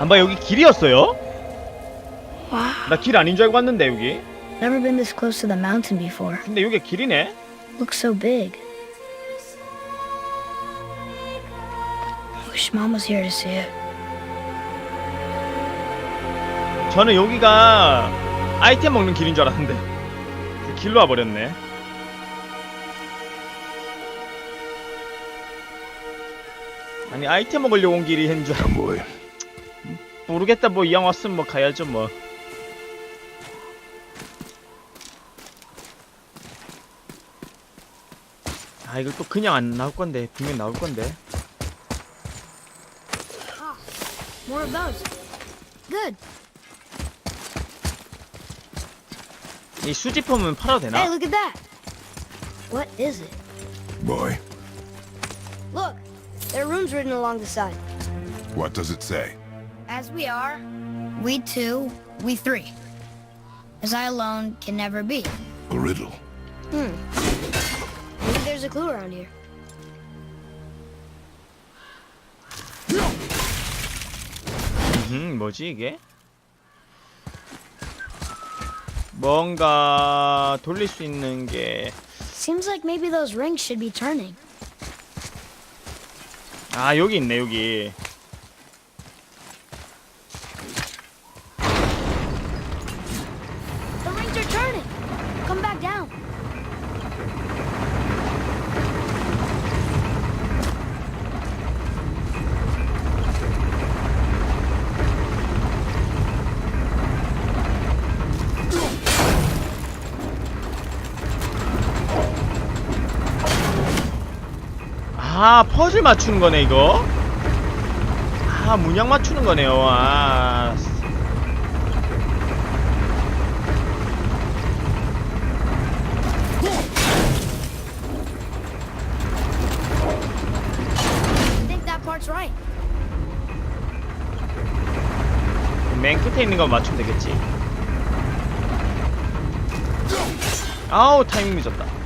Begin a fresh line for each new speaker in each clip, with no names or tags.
한번 여기 길이었어요?
Wow.
나 길 아닌 줄 알고 왔는데 여기
Never been this close to the mountain before.
근데 여기 길이네
Looks so big. Wish mom was here to see it.
저는 여기가 아이템 먹는 길인 줄 알았는데 길로 와버렸네 아니 아이템 먹으려고 온 길이 한줄
boy.
모르겠다 뭐 이왕 왔으면 뭐 가야죠 뭐 아, 이거 또 그냥 안 나올 건데, 분명 나올 건데.
More of those. Good.
이 수집품은 팔아도
Hey,
되나?
look at that. What is it?
Boy,
Look, there are runes written along the side.
what does it say?
As we are, we two, we three. As I alone can never be.
A riddle.
Hmm. Maybe there's a clue around here.
음, 뭐지 이게? 뭔가 돌릴 수 있는 게
Seems like maybe those rings should be turning.
아, 여기 있네, 여기. 아, 퍼즐 맞추는 거네, 이거. 아, 문양 맞추는 거네요. 아. 맨 끝에 있는 거 맞추면 되겠지. 아우, 타이밍 늦었다.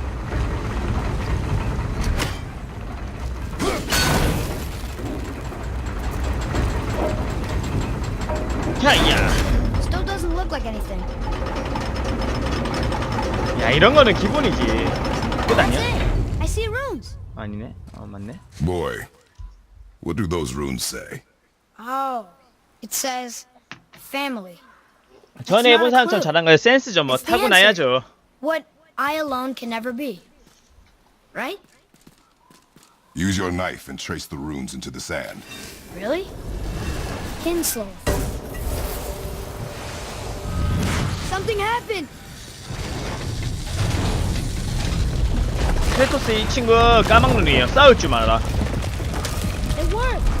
야야.
Still doesn't look like anything.
야, 이런 거는 기본이지. 끝
That's
아니야?
it. I see runes.
아니네. 어, 맞네.
Boy, what do those runes say?
Oh, it says family.
전에 해본
not a
사람처럼
clue.
잘한 거예요. 센스죠. 뭐
It's the
타고나야죠.
What I alone can never be. Right?
Use your knife and trace the runes into the sand.
Really? Kinslow. Something happened.
크레토스 이 친구 까막눈이에요. 싸울 줄 알아.
It worked.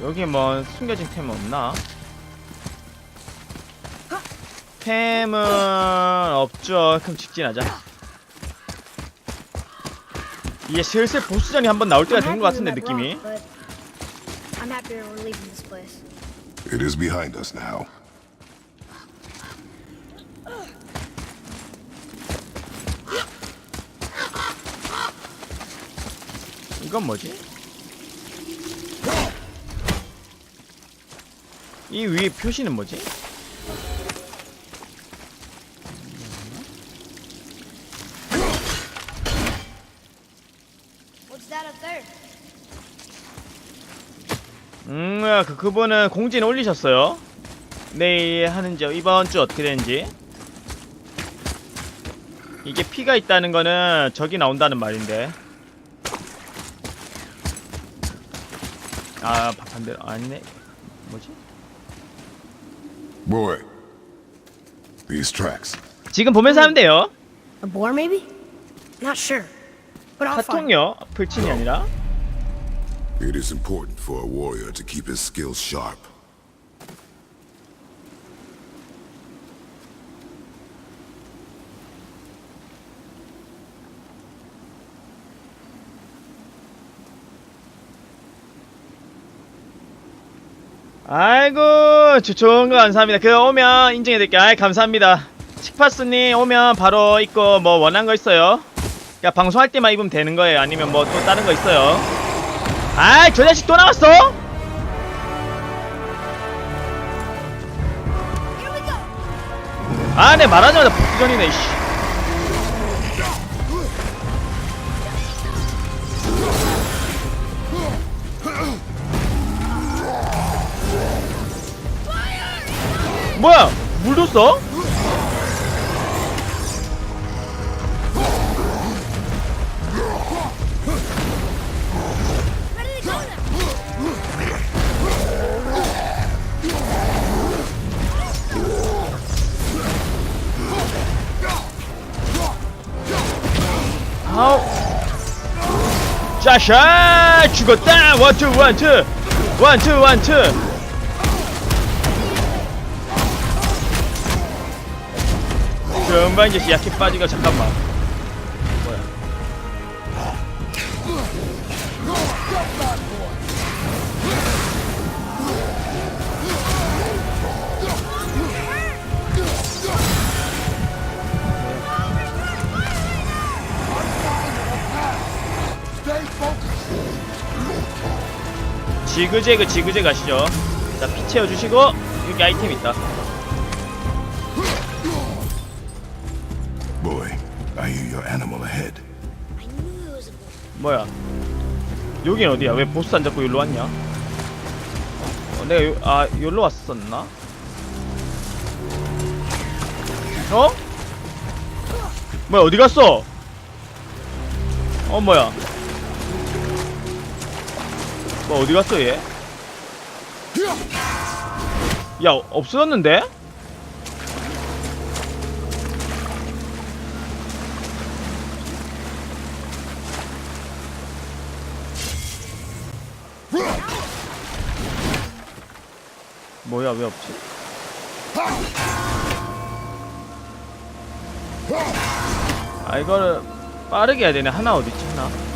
여기 뭐 숨겨진 템 없나? 템은 없죠. 그럼 직진하자. 이게 슬슬 보스전이 한번 나올 때가 된 것 같은데 느낌이.
But I'm happier we're leaving this place.
It is behind us now.
이건 뭐지? 이 위에 표시는 뭐지?
What's that up there?
음, 아, 그 그분은 공지에 올리셨어요. 내일 하는지 이번 주 어떻게 되는지. 이게 피가 있다는 거는 적이 나온다는 말인데. 아, 반대로 아니네. 뭐지?
Boy, these tracks.
지금 보면서 하면 돼요.
A boar, maybe? Not sure. But I'll find.
카통요. 풀친이 아니라.
It is important for a warrior to keep his skills sharp.
아이고, 저 좋은 거 감사합니다. 그 오면 인증해 드릴게요. 아이, 감사합니다. 칙파스님 오면 바로 있고 뭐 원한 거 있어요? 그냥 방송할 때만 입으면 되는 거예요 아니면 뭐 또 다른 거 있어요 아이 저 자식 또 나왔어? 아내 말하자마자 복전이네 씨 뭐야 물 줬어? 아우 자샤 죽었다. 원투 원투 원투 원투 금방 이제 약해 빠지고 잠깐만 지그재그 지그재 가시죠. 자 피 채워주시고 여기 아이템 있다.
Boy, I hear your animal ahead.
뭐야? 여긴 어디야? 왜 보스 안 잡고 여기로 왔냐? 어, 내가 요, 아 여기로 왔었나? 어? 뭐야 어디 갔어? 어 뭐야 뭐 어디 갔어 얘? 야 없어졌는데? 뭐야 왜 없지? 아 이거를 빠르게 해야 되네 하나 어딨지 하나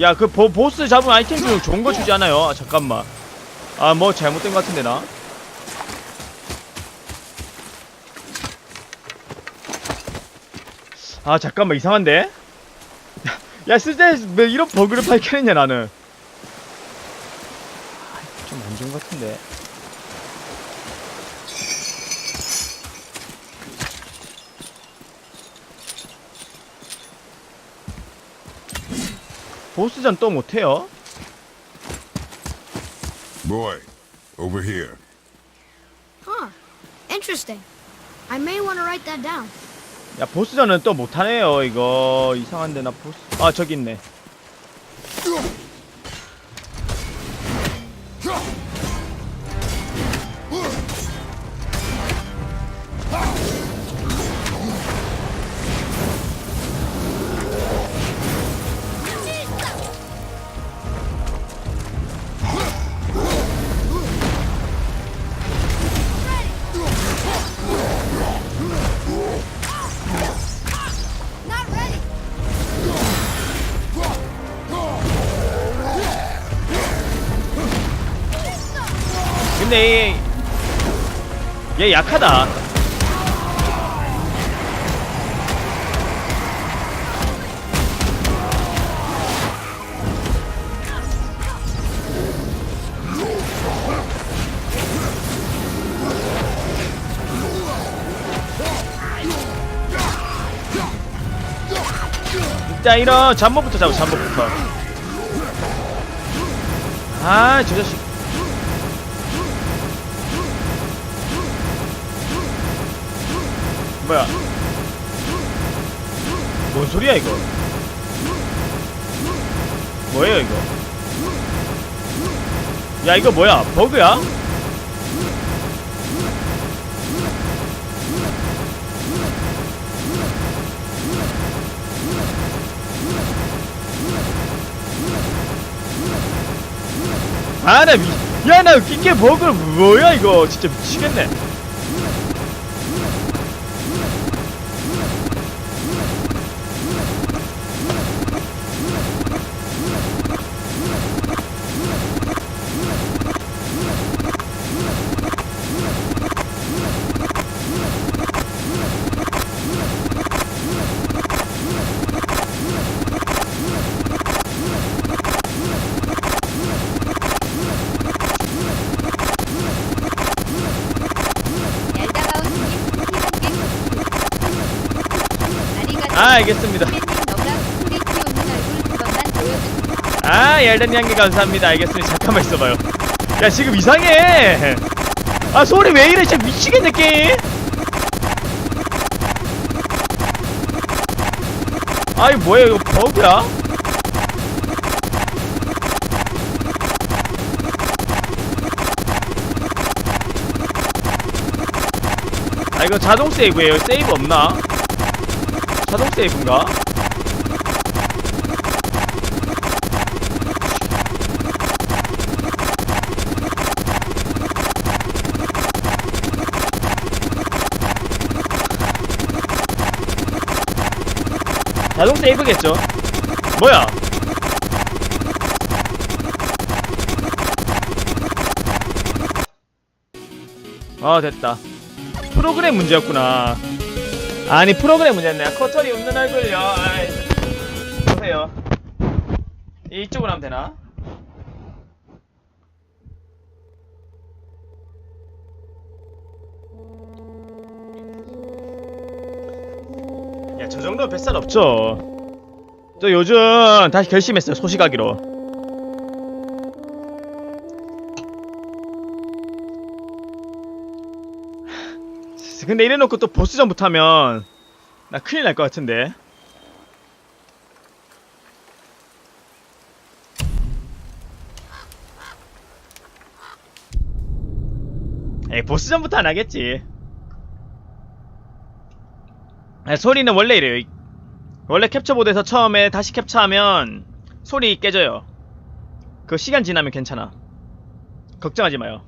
야그 보스 잡은 아이템 중 좋은 거 주지 않아요? 아, 잠깐만 아 뭐 잘못된 거 같은데 나 아 잠깐만 이상한데? 야 쓸데왜 뭐 이런 버그를 발견했냐 나는 좀 안 좋은 것 같은데 보스전 또 못해요?
Boy, over here.
Huh. Interesting. I may want to write that down.
야 보스전은 또 못하네요 이거 이상한데 나 보스 아 저기 있네 약하다 자 이런 잠복부터 잡아 잠복부터. 아 저 자식 뭐야? 뭔 소리야 이거? 뭐예요 이거? 야 이거 뭐야? 버그야? 아나 미, 야나 이게 버그 뭐야 이거 진짜 미치겠네. 알겠습니다. 아 열단 양계 감사합니다. 알겠습니다. 잠깐만 있어봐요. 야 지금 이상해. 아 소리 왜 이래? 진짜 미치겠네 게임. 아이 뭐야 이거 버그야? 아 이거 자동 세이브예요. 세이브 없나? 자동 세이브인가? 자동 세이브겠죠? 뭐야? 아 됐다 프로그램 문제였구나 아니 프로그램 문제였네 커터리 웃는 얼굴요. 아이, 보세요. 이쪽으로 하면 되나? 야 저 정도면 뱃살 없죠? 저 요즘 다시 결심했어요 소식하기로 근데 이래놓고 또 보스전 붙하면 나 큰일 날 것 같은데. 에이 보스전부터 안 하겠지. 아, 소리는 원래 이래요. 원래 캡처보드에서 처음에 다시 캡처하면 소리 깨져요. 그 시간 지나면 괜찮아. 걱정하지 마요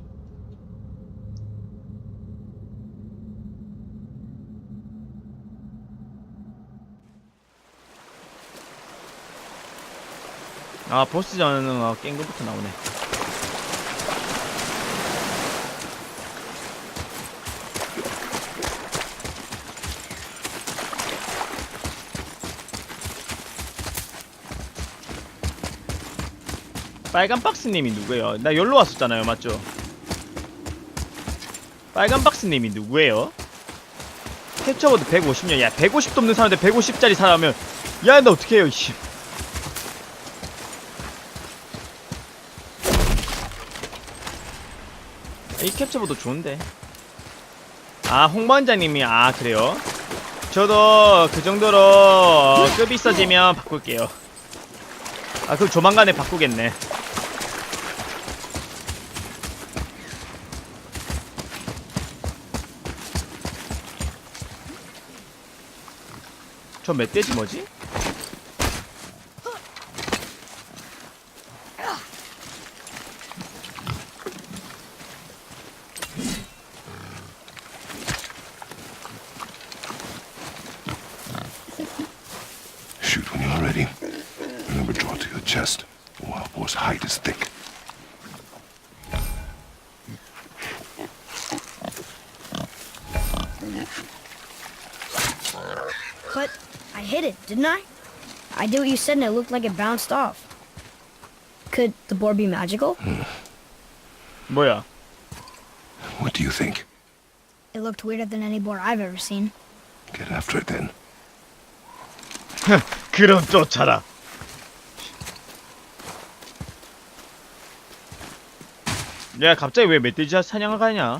아 보스전은 어, 깬 것부터 나오네 빨간 박스님이 누구예요? 나 여기로 왔었잖아요 맞죠? 빨간 박스님이 누구예요? 캡처보드 150년 야 150도 없는 사람한테 150짜리 사람하면 야 나 어떡해요 이씨 캡처보드 좋은데 아 홍반장님이 아 그래요? 저도 그 정도로 어, 급이 있어지면 바꿀게요 아 그럼 조만간에 바꾸겠네 저 멧돼지 뭐지?
hit it, didn't I? I did what you said and it looked like it bounced off. Could the board be magical?
뭐야
What do you think?
It looked weirder than any board I've ever seen.
Get after it then.
그럼 쫓아라 야 갑자기 왜 멧돼지 사냥을 가냐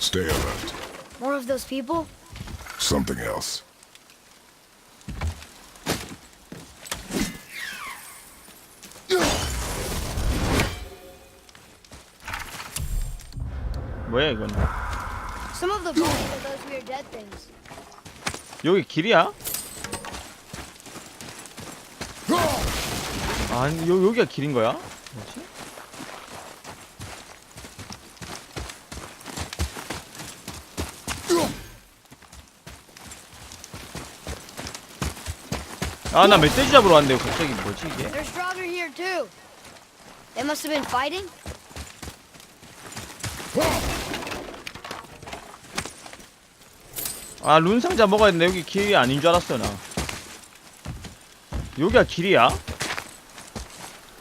Stay alert.
More of those people?
Something else.
뭐야 이건
Some of the bodies are those weird dead things.
여기 길이야? 아니 요, 여기가 길인 거야? 뭐지? 아 나 멧돼지 잡으러 왔는데 갑자기 뭐지 이게?
They're stronger here too. They must have been fighting.
아 룬 상자 먹어야 되는데 여기 길이 아닌 줄 알았어 나 여기가 길이야?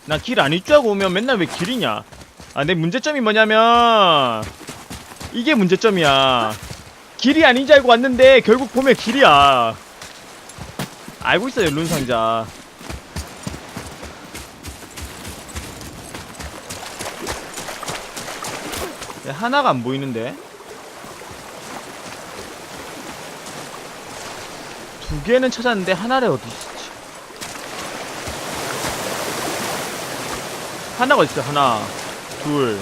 나 길 아닐 줄 알고 오면 맨날 왜 길이냐 아 내 문제점이 뭐냐면 이게 문제점이야 길이 아닌 줄 알고 왔는데 결국 보면 길이야. 알고 있어요 룬 상자. 왜 하나가 안 보이는데? 두 개는 찾았는데 하나를 어디 있지? 하나가 있어 하나, 둘.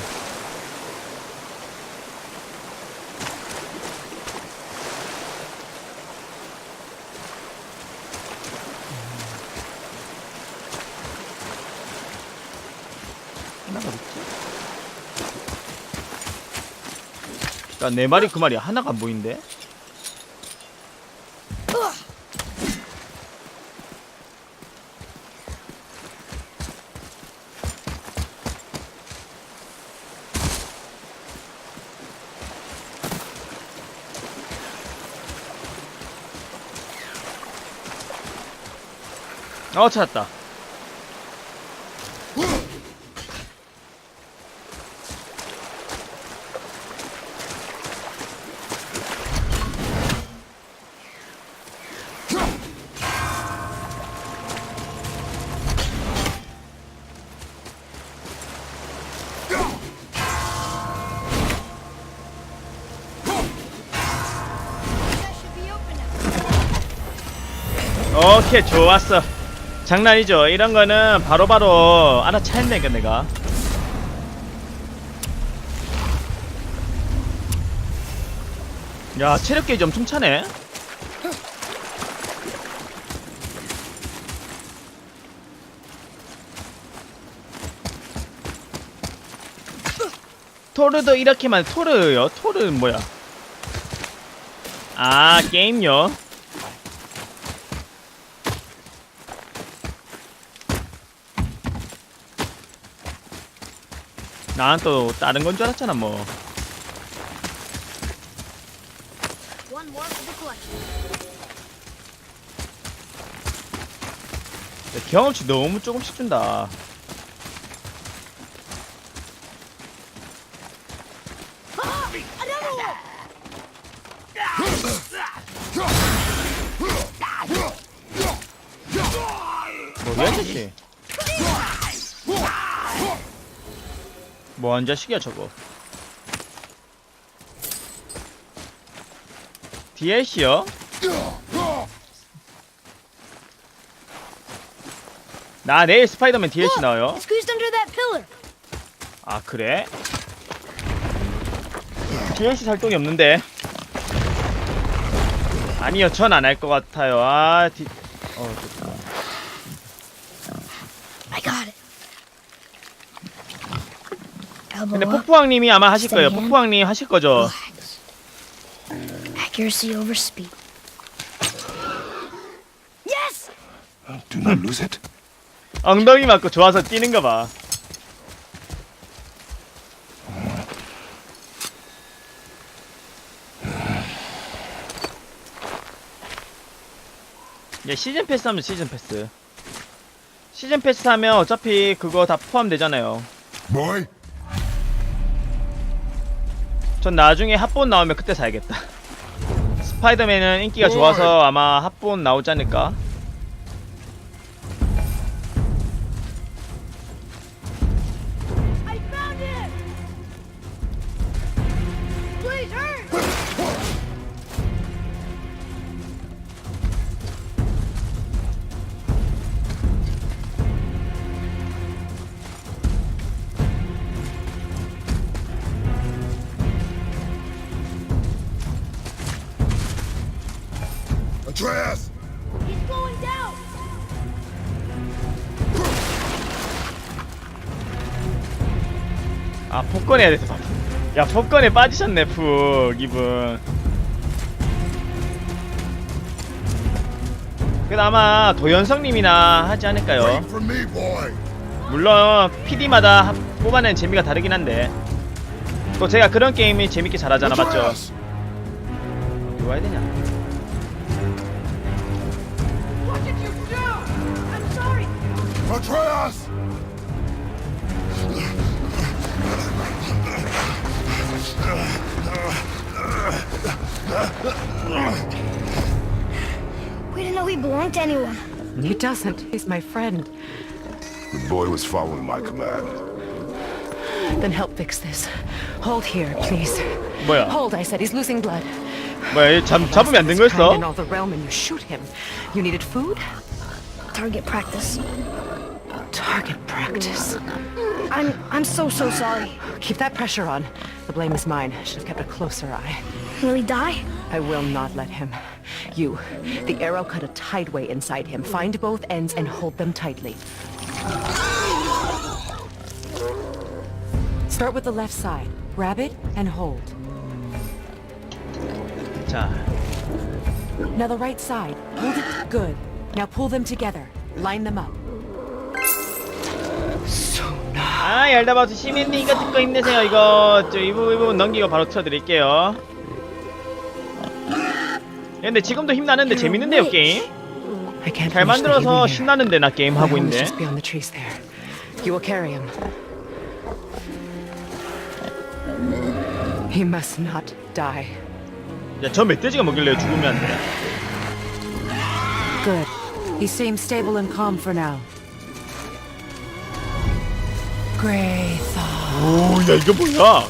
야, 내 말이 그 말이야. 하나가 안 보이는데? 어, 찾았다. 오케이 좋았어. 장난이죠. 이런 거는 바로바로 알아차린다니까 내가. 야 체력 게이지 엄청 차네. 토르도 이렇게만 토르요? 토르는 뭐야? 아 게임요 난 또 다른 건 줄 알았잖아 뭐.
One more for the collection.
야, 경험치 너무 조금씩 준다. 뭐야 이 자식 뭐한 자식이야 저거 DLC요? 나 내일 스파이더맨 DLC 나와요. 아 그래? DLC 살 돈이 없는데 아니요 전 안 할 것 같아요 아 디... 어 좋다
I got it. Elbow
근데 폭포왕님이 아마 하실 거예요. 폭포왕님 하실 거죠.
Accuracy over speed. Yes!
Do not lose it.
엉덩이 맞고 좋아서 뛰는 거봐 야 시즌 패스 하면 시즌 패스 시즌 패스 하면 어차피 그거 다 포함되잖아요
Boy,
전 나중에 합본 나오면 그때 사야겠다. 스파이더맨은 인기가 좋아서 아마 합본 나오지 않을까 아 popcorn 해야 돼서 야 popcorn에 빠지셨네 푹 이분. 아마 도연성님이나 하지 않을까요. 물론 PD마다 뽑아낸 재미가 다르긴 한데. 또 제가 그런 게임이 재밌게 잘하잖아 맞죠?
Atreus!
어디 와야 되냐?
What We didn't know
he
belonged to anyone.
He doesn't. He's my friend.
The boy was following my command.
Then help fix this. Hold here, please.
뭐야?
Hold, I said. He's losing blood.
뭐야? 잡, 잡으면 안된 거였어?
all the realm and you shoot him. You needed food?
Target practice.
Target practice.
I'm I'm so so sorry.
Keep that pressure on. The blame is mine. Should have kept a closer eye.
Will he die?
I will not let him. You. The arrow cut a tideway inside him. Find both ends and hold them tightly. Start with the left side. Grab it and hold.
자,
Now the right side. Hold it good. Now pull them together. Line them up.
아 얄다바스 시민님 이거 듣고 힘내세요. 이거 저이 부분, 이 부분 넘기고 바로 쳐드릴게요. 야, 근데 지금도 힘나는데 재밌는데요 게임? 잘 만들어서. 신나는데 나 게임 하고 있는데.
just beyond the trees there. You will carry him. He must not die.
야, 저 멧돼지가 뭐길래 죽으면 안 돼?
Good. He seems stable and calm for now.
오, 야 이거 뭐야?